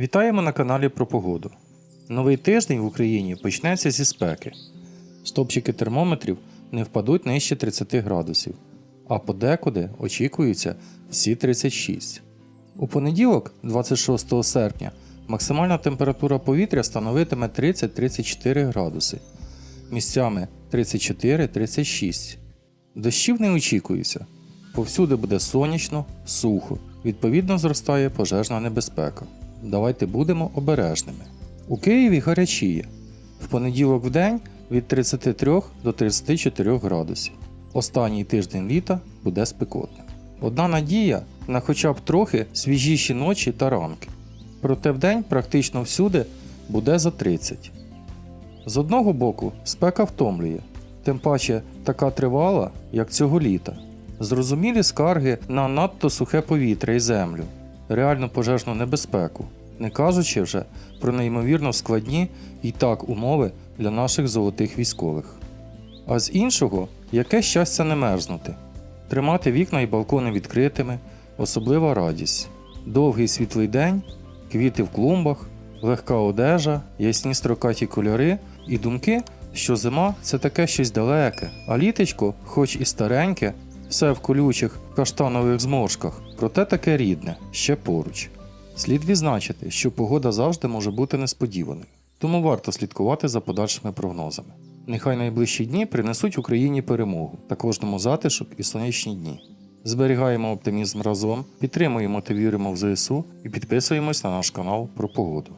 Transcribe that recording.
Вітаємо на каналі про погоду. Новий тиждень в Україні почнеться зі спеки. Стопчики термометрів не впадуть нижче 30 градусів, а подекуди очікуються всі 36. У понеділок, 26 серпня, максимальна температура повітря становитиме 30-34 градуси, місцями 34-36. Дощів не очікується. Повсюди буде сонячно, сухо, відповідно зростає пожежна небезпека. Давайте будемо обережними. У Києві гарячіє. В понеділок в день від 33 до 34 градусів. Останній тиждень літа буде спекотним. Одна надія на хоча б трохи свіжіші ночі та ранки. Проте вдень практично всюди буде за 30. З одного боку, спека втомлює, тим паче така тривала, як цього літа. Зрозумілі скарги на надто сухе повітря і землю, реальну пожежну небезпеку, не кажучи вже про неймовірно складні і так умови для наших золотих військових. А з іншого, яке щастя не мерзнути, тримати вікна і балкони відкритими, особлива радість, довгий світлий день, квіти в клумбах, легка одежа, ясні строкаті кольори і думки, що зима це таке щось далеке, а літечко, хоч і стареньке, все в колючих каштанових зморшках, проте таке рідне, ще поруч. Слід відзначити, що погода завжди може бути несподіваною, тому варто слідкувати за подальшими прогнозами. Нехай найближчі дні принесуть Україні перемогу та кожному затишок і сонячні дні. Зберігаємо оптимізм разом, підтримуємо та віримо в ЗСУ і підписуємось на наш канал про погоду.